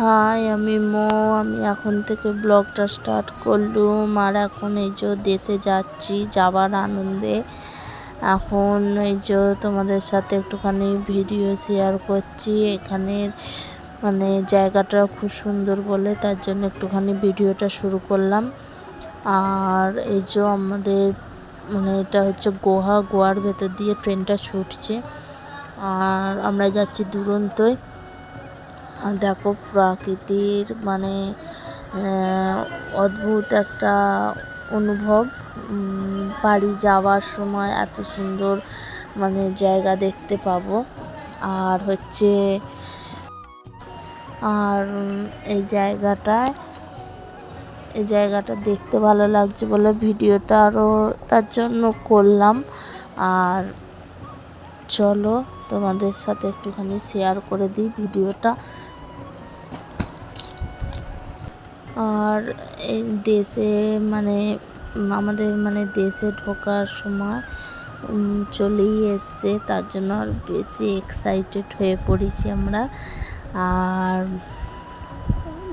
High, আমি মো। আমি এখন থেকে ব্লগটা স্টার্ট করলুম। আর এখন এই যে দেশে যাচ্ছি, যাবার আনন্দে। এখন এই যে তোমাদের সাথে একটুখানি ভিডিও শেয়ার করছি। এখানের মানে জায়গাটা খুব সুন্দর বলে, তার জন্য একটুখানি ভিডিওটা শুরু করলাম। আর এই যে আমাদের মানে এটা হচ্ছে গোহা গোয়ার ভেতর দিয়ে ট্রেনটা ছুটছে। আর আমরা যাচ্ছি দুরন্তই। দেখো প্রাকৃতির মানে অদ্ভুত একটা অনুভব। বাড়ি যাওয়ার সময় এত সুন্দর মানে জায়গা দেখতে পাবো। আর হচ্ছে, আর এই জায়গাটায় এই জায়গাটা দেখতে ভালো লাগছে বলে ভিডিওটা আরও তার জন্য করলাম। আর চলো তোমাদের সাথে একটুখানি শেয়ার করে দিই ভিডিওটা। আর এই দেশে মানে আমাদের মানে দেশে ঢোকার সময় চলেই এসছে। তার জন্য আর বেশি এক্সাইটেড হয়ে পড়েছি আমরা। আর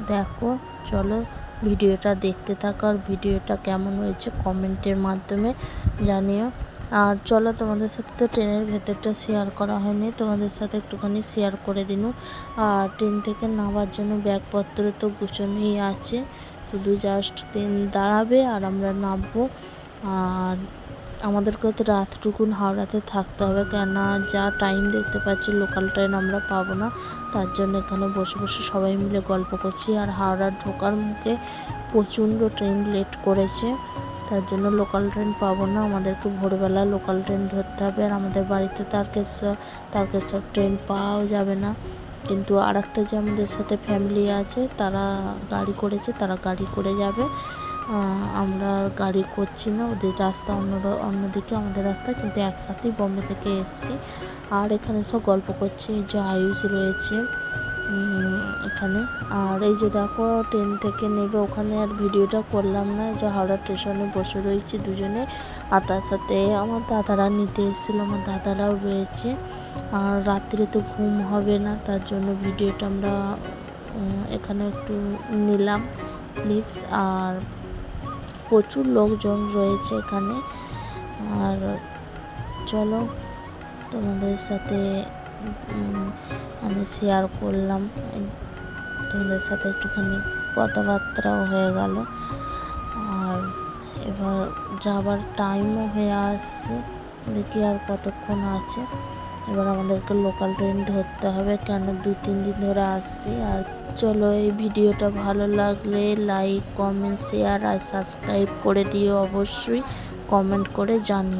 দেখো, চলো ভিডিওটা দেখতে থাকো। আর ভিডিওটা কেমন হয়েছে কমেন্টের মাধ্যমে জানিও। আর চলো তোমাদের সাথে তো ট্রেনের ভেতরটা শেয়ার করা হয়নি, তোমাদের সাথে একটুখানি শেয়ার করে দিন। আর ট্রেন থেকে নামার জন্য ব্যাগপত্র তো গুছানোই আছে, শুধু জাস্ট ট্রেন দাঁড়াবে আর আমরা নামবো। আর আমাদেরকে তো রাতটুকুন হাওড়াতে থাকতে হবে, কেননা যা টাইম দেখতে পাচ্ছি লোকাল ট্রেন আমরা পাবো না। তার জন্য এখানে বসে বসে সবাই মিলে গল্প করছি, আর হাওড়ার ঢোকার মুখে প্রচণ্ড ট্রেন লেট করেছে। তার জন্য লোকাল ট্রেন পাবো না। আমাদেরকে ভোরবেলা লোকাল ট্রেন ধরতে হবে। আর আমাদের বাড়িতে তারকেশ্বর তারকেশ্বর ট্রেন পাওয়াও যাবে না। কিন্তু আর একটা যে আমাদের সাথে ফ্যামিলি আছে, তারা গাড়ি করেছে, তারা গাড়ি করে যাবে। আমরা গাড়ি করছি না। ওদের রাস্তা অন্য অন্যদিকে আমাদের রাস্তা, কিন্তু একসাথেই বম্বে থেকে এসছি। আর এখানে সব গল্প করছে। যে আয়ুষ রয়েছে। এখানে। আর এই যে দেখো ট্রেন থেকে নেবে, ওখানে আর ভিডিওটা করলাম না। যে হাওড়া স্টেশনে বসে রয়েছে দুজনে। আর তার সাথে আমার দাদারা নিতে এসেছিল, আমার দাদারাও রয়েছে। আর রাত্রে তো ঘুম হবে না, তার জন্য ভিডিওটা আমরা এখানে একটু নিলাম ক্লিপস আর প্রচুর লোকজন রয়েছে এখানে। আর চলো তোমাদের সাথে আমি শেয়ার করলাম। তোমাদের সাথে একটুখানি কথাবার্তাও হয়ে গেল। আর এবার যাবার টাইমও হয়ে আসছে। দেখি আর কতক্ষণ আছে। এবার আমাদেরকে লোকাল ট্রেন ধরতে হবে। কেন? দু, তিন দিন ধরে আসছি। আর চলো, এই ভিডিওটা ভালো লাগলে লাইক কমেন্ট শেয়ার আর সাবস্ক্রাইব করে দিও অবশ্যই। কমেন্ট করে জানিও।